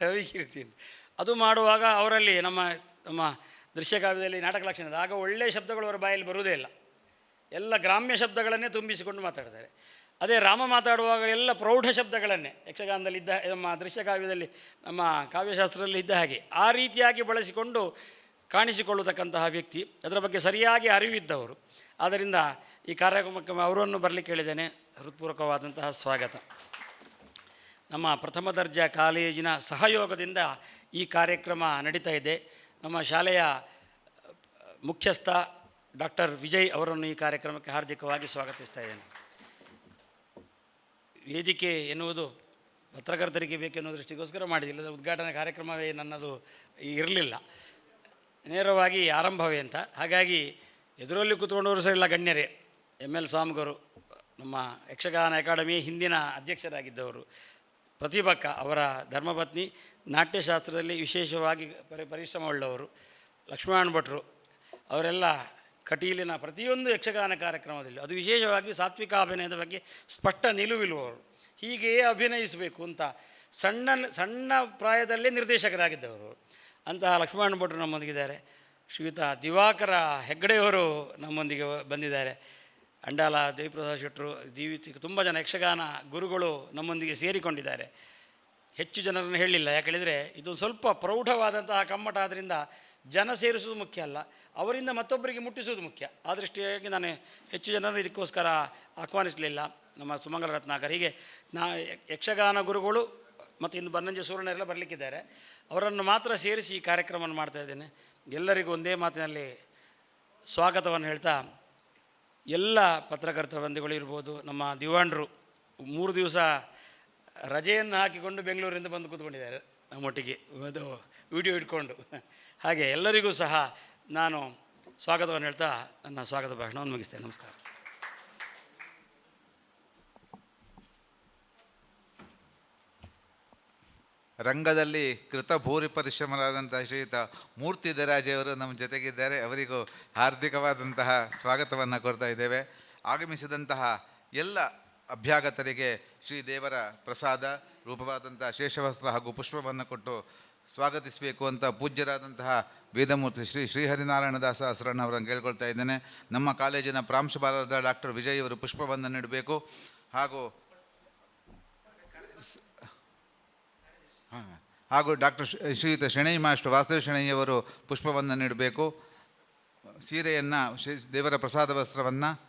ರವಿಕೀರ್ತಿ ಅಂತ. ಅದು ಮಾಡುವಾಗ ಅವರಲ್ಲಿ ನಮ್ಮ ನಮ್ಮ ದೃಶ್ಯಕಾವ್ಯದಲ್ಲಿ ನಾಟಕ ಲಕ್ಷಣ ಇದೆ. ಆಗ ಒಳ್ಳೆಯ ಶಬ್ದಗಳು ಅವರ ಬಾಯಲ್ಲಿ ಬರುವುದೇ ಇಲ್ಲ. ಎಲ್ಲ ಗ್ರಾಮ್ಯ ಶಬ್ದಗಳನ್ನೇ ತುಂಬಿಸಿಕೊಂಡು ಮಾತಾಡ್ತಾರೆ. ಅದೇ ರಾಮ ಮಾತಾಡುವಾಗ ಎಲ್ಲ ಪ್ರೌಢ ಶಬ್ದಗಳನ್ನೇ, ಯಕ್ಷಗಾನದಲ್ಲಿ ಇದ್ದ, ನಮ್ಮ ದೃಶ್ಯಕಾವ್ಯದಲ್ಲಿ ನಮ್ಮ ಕಾವ್ಯಶಾಸ್ತ್ರದಲ್ಲಿ ಇದ್ದ ಹಾಗೆ, ಆ ರೀತಿಯಾಗಿ ಬಳಸಿಕೊಂಡು ಕಾಣಿಸಿಕೊಳ್ಳತಕ್ಕಂತಹ ವ್ಯಕ್ತಿ. ಅದರ ಬಗ್ಗೆ ಸರಿಯಾಗಿ ಅರಿವಿದ್ದವರು. ಆದ್ದರಿಂದ ಈ ಕಾರ್ಯಕ್ರಮಕ್ಕೆ ಅವರನ್ನು ಬರಲಿಕ್ಕೆ ಹೇಳಿದ್ದೇನೆ. ಹೃತ್ಪೂರ್ವಕವಾದಂತಹ ಸ್ವಾಗತ. ನಮ್ಮ ಪ್ರಥಮ ದರ್ಜೆ ಕಾಲೇಜಿನ ಸಹಯೋಗದಿಂದ ಈ ಕಾರ್ಯಕ್ರಮ ನಡೀತಾ ಇದೆ. ನಮ್ಮ ಶಾಲೆಯ ಮುಖ್ಯಸ್ಥ ಡಾಕ್ಟರ್ ವಿಜಯ್ ಅವರನ್ನು ಈ ಕಾರ್ಯಕ್ರಮಕ್ಕೆ ಹಾರ್ದಿಕವಾಗಿ ಸ್ವಾಗತಿಸ್ತಾ ಇದ್ದೇನೆ. ವೇದಿಕೆ ಎನ್ನುವುದು ಪತ್ರಕರ್ತರಿಗೆ ಬೇಕೆನ್ನುವ ದೃಷ್ಟಿಗೋಸ್ಕರ ಮಾಡಿದಿಲ್ಲ. ಉದ್ಘಾಟನಾ ಕಾರ್ಯಕ್ರಮವೇ ನನ್ನದು ಇರಲಿಲ್ಲ. ನೇರವಾಗಿ ಆರಂಭವೇ ಅಂತ. ಹಾಗಾಗಿ ಎದುರಲ್ಲಿ ಕೂತ್ಕೊಂಡವರು ಸಹ ಇಲ್ಲ ಗಣ್ಯರೇ. ಎಂ ಎಲ್ ಸ್ವಾಮಿಗರು, ನಮ್ಮ ಯಕ್ಷಗಾನ ಅಕಾಡೆಮಿ ಹಿಂದಿನ ಅಧ್ಯಕ್ಷರಾಗಿದ್ದವರು, ಪ್ರತಿಭಕ್ಕ ಅವರ ಧರ್ಮಪತ್ನಿ, ನಾಟ್ಯಶಾಸ್ತ್ರದಲ್ಲಿ ವಿಶೇಷವಾಗಿ ಪರಿ, ಪರಿಶ್ರಮವುಳ್ಳವರು, ಲಕ್ಷ್ಮಣ ಭಟ್ರು, ಅವರೆಲ್ಲ ಕಟೀಲಿನ ಪ್ರತಿಯೊಂದು ಯಕ್ಷಗಾನ ಕಾರ್ಯಕ್ರಮದಲ್ಲಿ ಅದು ವಿಶೇಷವಾಗಿ ಸಾತ್ವಿಕ ಅಭಿನಯದ ಬಗ್ಗೆ ಸ್ಪಷ್ಟ ನಿಲುವಿರುವವರು ಹೀಗೆಯೇ ಅಭಿನಯಿಸಬೇಕು ಅಂತ ಸಣ್ಣ ಸಣ್ಣ ಪ್ರಾಯದಲ್ಲೇ ನಿರ್ದೇಶಕರಾಗಿದ್ದವರು. ಅಂತಹ ಲಕ್ಷ್ಮಣ ಭಟ್ರು ನಮ್ಮೊಂದಿಗಿದ್ದಾರೆ. ಶ್ರೀಯುತ ದಿವಾಕರ ಹೆಗ್ಗಡೆಯವರು ನಮ್ಮೊಂದಿಗೆ ಬಂದಿದ್ದಾರೆ. ಅಂಡಾಲ ಜಯಪ್ರಸಾದ್ ಶೆಟ್ಟರು ಜೀವಿತ ತುಂಬ ಜನ ಯಕ್ಷಗಾನ ಗುರುಗಳು ನಮ್ಮೊಂದಿಗೆ ಸೇರಿಕೊಂಡಿದ್ದಾರೆ. ಹೆಚ್ಚು ಜನರನ್ನು ಹೇಳಿಲ್ಲ ಯಾಕೆ ಹೇಳಿದರೆ ಇದು ಸ್ವಲ್ಪ ಪ್ರೌಢವಾದಂತಹ ಕಮ್ಮಟ ಆದ್ದರಿಂದ ಜನ ಸೇರಿಸುವುದು ಮುಖ್ಯ ಅಲ್ಲ. ಅವರಿಂದ ಮತ್ತೊಬ್ಬರಿಗೆ ಮುಟ್ಟಿಸುವುದು ಮುಖ್ಯ. ಆ ದೃಷ್ಟಿಯಾಗಿ ನಾನು ಹೆಚ್ಚು ಜನರು ಇದಕ್ಕೋಸ್ಕರ ಆಹ್ವಾನಿಸಲಿಲ್ಲ. ನಮ್ಮ ಸುಮಂಗಲ ರತ್ನಾಕರ್. ಹೀಗೆ ನಾ ಯಕ್ಷಗಾನ ಗುರುಗಳು ಮತ್ತು ಇನ್ನು ಬನ್ನಂಜೆ ಸೂರ್ಯನೆಲ್ಲ ಬರಲಿಕ್ಕಿದ್ದಾರೆ. ಅವರನ್ನು ಮಾತ್ರ ಸೇರಿಸಿ ಈ ಕಾರ್ಯಕ್ರಮವನ್ನು ಮಾಡ್ತಾ ಇದ್ದೇನೆ. ಎಲ್ಲರಿಗೂ ಒಂದೇ ಮಾತಿನಲ್ಲಿ ಸ್ವಾಗತವನ್ನು ಹೇಳ್ತಾ, ಎಲ್ಲ ಪತ್ರಕರ್ತ ಬಂಧುಗಳು ಇರ್ಬೋದು, ನಮ್ಮ ದಿವಾಣರು ಮೂರು ದಿವಸ ರಜೆಯನ್ನು ಹಾಕಿಕೊಂಡು ಬೆಂಗಳೂರಿಂದ ಬಂದು ಕೂತ್ಕೊಂಡಿದ್ದಾರೆ ನಮ್ಮೊಟ್ಟಿಗೆ. ಅದು ವಿಡಿಯೋ ಇಟ್ಕೊಂಡು ಹಾಗೆ ಎಲ್ಲರಿಗೂ ಸಹ ನಾನು ಸ್ವಾಗತವನ್ನು ಹೇಳ್ತಾ ನನ್ನ ಸ್ವಾಗತ ಭಾಷಣವನ್ನು ಮುಗಿಸ್ತೇನೆ. ನಮಸ್ಕಾರ. ರಂಗದಲ್ಲಿ ಕೃತ ಭೂರಿ ಪರಿಶ್ರಮರಾದಂತಹ ಶ್ರೀಯುತ ಮೂರ್ತಿ ದರಾಜೆಯವರು ನಮ್ಮ ಜೊತೆಗಿದ್ದಾರೆ. ಅವರಿಗೂ ಹಾರ್ದಿಕವಾದಂತಹ ಸ್ವಾಗತವನ್ನು ಕೊಡ್ತಾ ಇದ್ದೇವೆ. ಆಗಮಿಸಿದಂತಹ ಎಲ್ಲ ಅಭ್ಯಾಗತರಿಗೆ ಶ್ರೀ ದೇವರ ಪ್ರಸಾದ ರೂಪವಾದಂಥ ಶೇಷವಸ್ತ್ರ ಹಾಗೂ ಪುಷ್ಪವನ್ನು ಕೊಟ್ಟು ಸ್ವಾಗತಿಸಬೇಕು ಅಂತ ಪೂಜ್ಯರಾದಂತಹ ವೇದಮೂರ್ತಿ ಶ್ರೀ ಶ್ರೀಹರಿನಾರಾಯಣ ದಾಸ ಹಸರಣ್ಣ ಅವರನ್ನು ಕೇಳ್ಕೊಳ್ತಾ ಇದ್ದೇನೆ. ನಮ್ಮ ಕಾಲೇಜಿನ ಪ್ರಾಂಶುಪಾಲರಾದ ಡಾಕ್ಟರ್ ವಿಜಯ್ ಅವರು ಪುಷ್ಪವನ್ನು ನೀಡಬೇಕು. ಹಾಗೂ ಹಾಗೂ ಡಾಕ್ಟರ್ ಶ್ರೀಯುತ ಶೆಣೈ ಮಾಸ್ಟರ್ ವಾಸುದೇವ ಶೆಣೈಯವರು ಪುಷ್ಪವನ್ನು ನೀಡಬೇಕು. ಸೀರೆಯನ್ನು ಶ್ರೀ ದೇವರ ಪ್ರಸಾದ ವಸ್ತ್ರವನ್ನು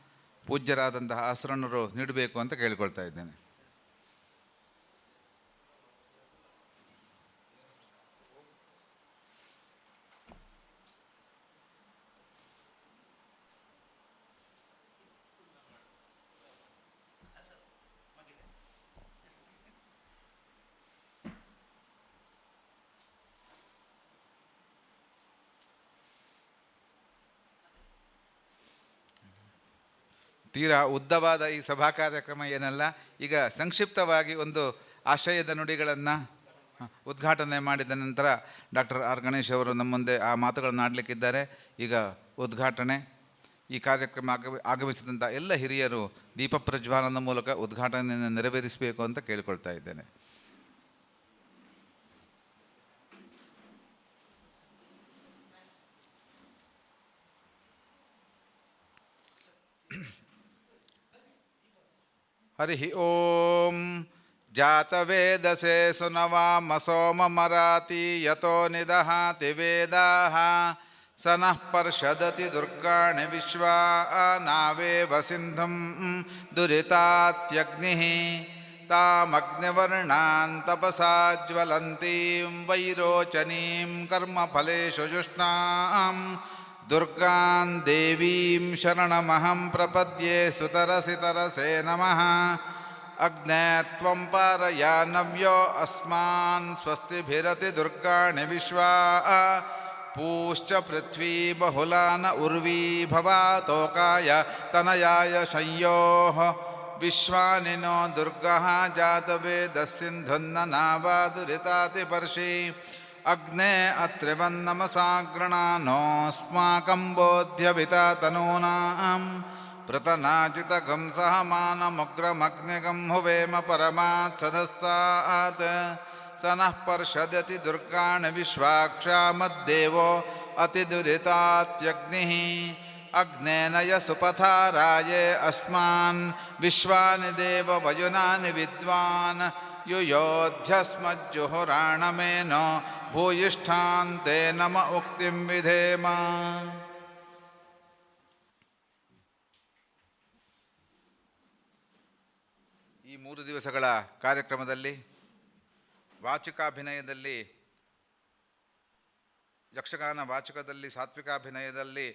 ಪೂಜ್ಯರಾದಂತಹ ಆಸರಣರು ನೀಡಬೇಕು ಅಂತ ಕೇಳ್ಕೊಳ್ತಾ ಇದ್ದೇನೆ. ತೀರಾ ಉದ್ದವಾದ ಈ ಸಭಾ ಕಾರ್ಯಕ್ರಮ ಏನಲ್ಲ, ಈಗ ಸಂಕ್ಷಿಪ್ತವಾಗಿ ಒಂದು ಆಶಯದ ನುಡಿಗಳನ್ನು ಉದ್ಘಾಟನೆ ಮಾಡಿದ ನಂತರ ಡಾಕ್ಟರ್ ಆರ್ ಗಣೇಶ್ ಅವರು ನಮ್ಮ ಮುಂದೆ ಆ ಮಾತುಗಳನ್ನು ಆಡಲಿಕ್ಕಿದ್ದಾರೆ. ಈಗ ಉದ್ಘಾಟನೆ. ಈ ಕಾರ್ಯಕ್ರಮ ಆಗಮಿ ಆಗಮಿಸಿದಂಥ ಎಲ್ಲ ಹಿರಿಯರು ದೀಪ ಪ್ರಜ್ವಾಲನ ಮೂಲಕ ಉದ್ಘಾಟನೆಯನ್ನು ನೆರವೇರಿಸಬೇಕು ಅಂತ ಕೇಳಿಕೊಳ್ತಾ ಇದ್ದೇನೆ. हरिः ॐ जातवेदसे सुनवामसोममराति यतो निदहाति वेदाः। स नः पर्षदति दुर्गाणि विश्वा नावेव सिन्धुं दुरितात्यग्निः। तामग्निवर्णान् तपसा ज्वलन्तीं वैरोचनीं कर्मफलेषु जुष्णाम्। दुर्गां देवीं शरणमहं प्रपद्ये सुतरसि तरसे नमः। अग्ने त्वं पारयानव्यो अस्मान् स्वस्तिभिरति दुर्गाणि विश्वा। पूश्च पृथ्वी बहुला न उर्वी भवातोकाय तनयाय संयोः विश्वानि नो दुर्गः जातवेदस्सिन्धुन्न नावादुरितातिपर्षि अग्ने अत्रिवन्नमसा गृणानोऽस्माकम्बोध्यभिता तनूनाम् अत्रिवन्नमसाग्रणानोऽस्माकम्बोध्यभिततनूनां पृतनाचितगंसहमानमुग्रमग्निगं हुवेम परमात्सदस्तात् स नः पर्षदति दुर्गाणि विश्वाक्षा मद्देवो अतिदुरितात्यग्निः। अग्नेन य सुपथाराये अस्मान् विश्वानि देववयुनानि विद्वान्। युयोध्यस्मज्जुहुराणमेन ಭೂಯಿಷ್ಠಾಂತೆ ನಮ ಉಕ್ತಿಂ ವಿಧೇಮ. ಈ ಮೂರು ದಿವಸಗಳ ಕಾರ್ಯಕ್ರಮದಲ್ಲಿ, ವಾಚಿಕಾಭಿನಯದಲ್ಲಿ, ಯಕ್ಷಗಾನ ವಾಚಕದಲ್ಲಿ, ಸಾತ್ವಿಕಾಭಿನಯದಲ್ಲಿ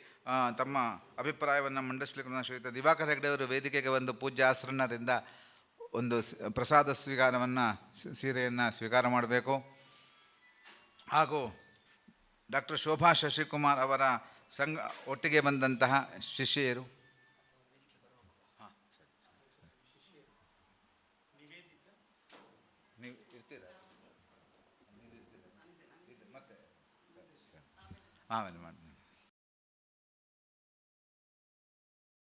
ತಮ್ಮ ಅಭಿಪ್ರಾಯವನ್ನು ಮಂಡಿಸಲಿಕ್ಕೆ ಶ್ರೀಯುತ ದಿವಾಕರ್ ಹೆಗ್ಡೆಯವರು ವೇದಿಕೆಗೆ ಒಂದು ಪೂಜ್ಯ ಆಸರಣರಿಂದ ಒಂದು ಪ್ರಸಾದ ಸ್ವೀಕಾರವನ್ನು ಸೀರೆಯನ್ನು ಸ್ವೀಕಾರ ಮಾಡಬೇಕು. ಹಾಗೂ ಡಾಕ್ಟರ್ ಶೋಭಾ ಶಶಿಕುಮಾರ್ ಅವರ ಸಂಘ ಒಟ್ಟಿಗೆ ಬಂದಂತಹ ಶಿಷ್ಯರು. ಸರಿ. ಆಮೇಲೆ